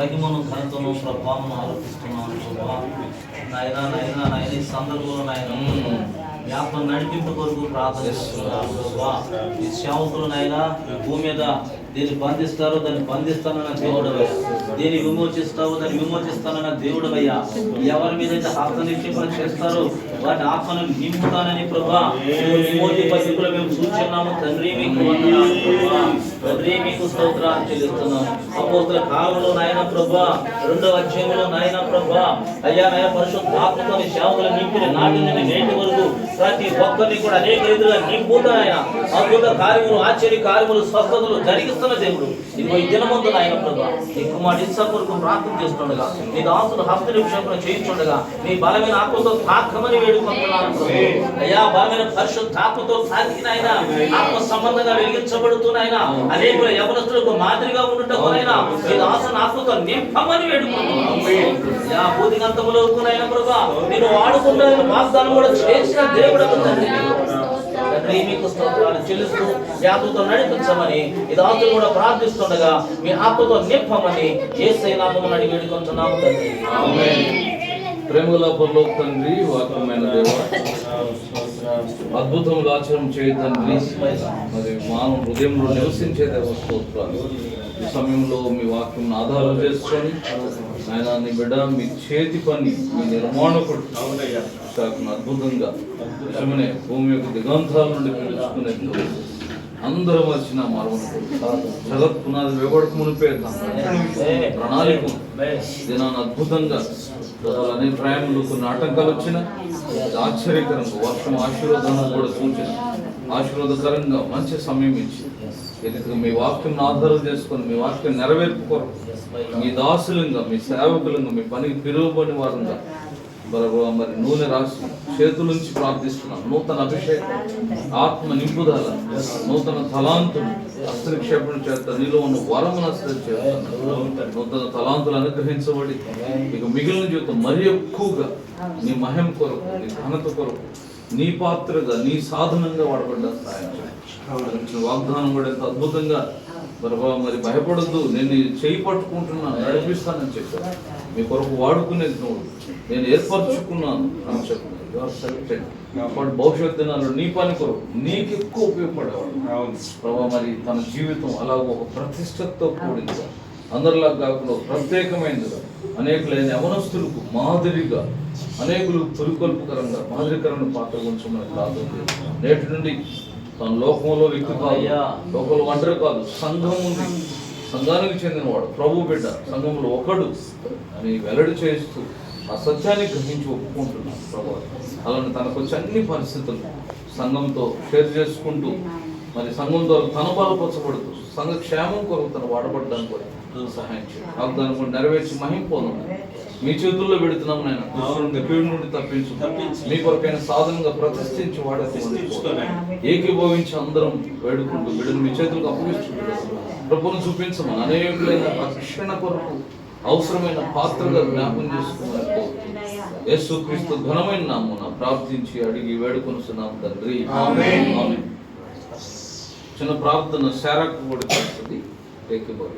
మహిమను ఘనతను ప్రభావం ఆరోపిస్తున్నాను ప్రభా. నాయన నాయన నాయన ఈ సందర్భంలో నాయన వ్యాపారం నడిపింపు కొరకు ప్రార్థన చేస్తున్నాను ప్రభా. ఈ సేవకులు నాయన భూమి మీద దీన్ని బంధిస్తారో దాన్ని బంధిస్తానన్న దేవుడవయ్యా. దీన్ని విమోచిస్తావో దాన్ని విమోచిస్తానన్న దేవుడవయ్యా. ఎవరి మీద అయితే ఆత్మ నిక్షేపణ చేస్తారో వాటి ఆత్మను నింపుతానని ప్రభా. విమోచి పద్ధతిలో మేము చూస్తున్నాము తండ్రి మీకు తండ్రి మీకు స్తోత్రాలు చెల్లిస్తున్నాము. అపోతుల కాలంలో నాయన ప్రభా రెండవ అధ్యాయంలో నాయన ప్రభా అయ్యా నాయన పరిశుద్ధాత్మతో సేవకులు నింపిన నాటి నుండి నేటి వరకు ప్రతి ఒక్కరిని కూడా అనేక రీతిగా నింపుతున్నాయన ఆయన అద్భుత కార్యములు ఆశ్చర్య కార్యములు స్వస్థతలు జరిగిస్తున్న దేవుడు. ఇదిగో ఈ దినమందు నాయన ప్రభా నీ కుమారుడు ప్రార్థన చేస్తుండగా నీ దాసులు హస్త నిక్షేపణ చేయించుండగా నీ బలమైన ఆత్మతో తాకమని వేడుకుంటున్నాను అయ్యా బలమైన పరిశుద్ధ ఆత్మతో సాధించిన ఆత్మ సంబంధంగా వెలిగించబడుతున్నాయన. అనేక యవనస్తులకు మాదిరిగా ఉండుటకునైనా నీ దాసుని ఆత్మతో నింపమని వేడుకుంటున్నాను. యా భూతిగంతములో వరకునైనా ప్రభా. నేను వాడుకున్న వాగ్దానం కూడా చేసిన దేవుడు తండ్రి తండ్రి మీకు స్తోత్రాలు చెల్లిస్తూ నడిపించమని దాసులు కూడా ప్రార్థిస్తుండగా మీ ఆత్మతో నింపమని ఏసై నామమును అడిగి వేడుకుంటున్నాము తండ్రి. ప్రేమల పరలోక తండ్రి వాక్యమైన దేవ. అద్భుతములు ఆచరణ చేయ తండ్రి. మరి మానవ హృదయంలో నివసించే దేవ స్తోత్రాలు. ఈ సమయంలో మీ వాక్యం ఆధారం చేసుకొని ఆయన నీ బిడ్డ మీ చేతి పని మీ నిర్మాణకుడు అద్భుతంగా నిజమనే భూమి యొక్క దిగంతాల నుండి పిలుచుకునే. అందరం వచ్చిన మరవను జగత్ పునాది వేగొడక మునిపే ప్రణాళిక. దినాన్ని అద్భుతంగా అనేక ప్రయాణంలో కొన్ని ఆటంకాలు వచ్చిన ఆశ్చర్యకరంగా వర్షం ఆశీర్వాదం కూడా సూచన ఆశీర్వాదకరంగా మంచి సమయం ఇచ్చి ఈ రీతిగా మీ వాక్యం ఆధారం చేసుకొని మీ వాక్యం నెరవేర్పుకోరు మీ దాసులంగా మీ సేవకులంగా మీ పనికి పిలువబడి వారంగా. మరి మరి నూనె రాసి చేతుల నుంచి ప్రార్థిస్తున్నాం. నూతన అభిషేకం ఆత్మ నింపుదల నూతన తలాంతులు హస్తనిక్షేపణ చేత నీలో ఉన్న వరమును చేస్తున్నాను నూతన తలాంతులు అనుగ్రహించబడి ఇక మిగిలిన జీవితం మరీ ఎక్కువగా నీ మహిమ కొరకు నీ ఘనత కొరకు నీ పాత్రగా నీ సాధనంగా వాడబడ్డా సాయం వాగ్దానం కూడా ఎంత అద్భుతంగా మరి మరి భయపడద్దు నేను చేయి పట్టుకుంటున్నాను నడిపిస్తానని చెప్పాను మీ కొరకు వాడుకునేది నువ్వు నేను ఏర్పరచుకున్నాను అని You are selected. వాడు భవిష్యత్ దినాల్లో నీ పని కొరకు నీకు ఎక్కువ ఉపయోగపడేవాడు ప్రభా మరి తన జీవితం అలా ఒక ప్రతిష్టతో కూడిందిగా అందరిలా కాకుండా ఒక ప్రత్యేకమైనదిగా అనేకులైన యవనస్తులకు మాదిరిగా అనేకులు పురికొల్పుకరంగా మాదిరికరమైన పాత్ర ప్రార్థన చేస్తున్నాను. నేటి నుండి తన లోకంలో వ్యక్తి కాదు. లోకంలో ఒంటరి కాదు సంఘం ఉంది సంఘానికి చెందినవాడు ప్రభు బిడ్డ సంఘంలో ఒకడు అని వెల్లడి చేస్తూ ఆ సత్యాన్ని గ్రహించి ఒప్పుకుంటున్నాను ప్రభు అలానే తనకు వచ్చే అన్ని పరిస్థితులు సంఘంతో షేర్ చేసుకుంటూ మరి సంఘం ద్వారా తన బలపరచబడుతూ సంఘ క్షేమం కొరకు తను వాడబడడానికి కూడా సహాయం చేయండి వాగ్దానం కూడా నెరవేర్చి మహింపోదాం మీ చేతుల్లో పెడుతున్నాం నేను దుష్టుని కీడు నుండి తప్పించు. తప్పించు. మీ కొరకైన సాధనంగా ప్రతిష్ఠించి. వాడేది ఏకీభవించి అందరం వేడుకుంటూ బిడ్డను మీ చేతులకు అప్పగిస్తుంటారు ప్రభుని చూపించమని అనేకులైన రక్షణ కొరకు అవసరమైన పాత్రగా జ్ఞాపం చేసుకోమని యేసు క్రీస్తు ఘనమైన నామున ప్రార్థించి అడిగి వేడుకొనుస్తున్నాం తండ్రి. చిన్న ప్రార్థన శారకు కూడా చేస్తుంది.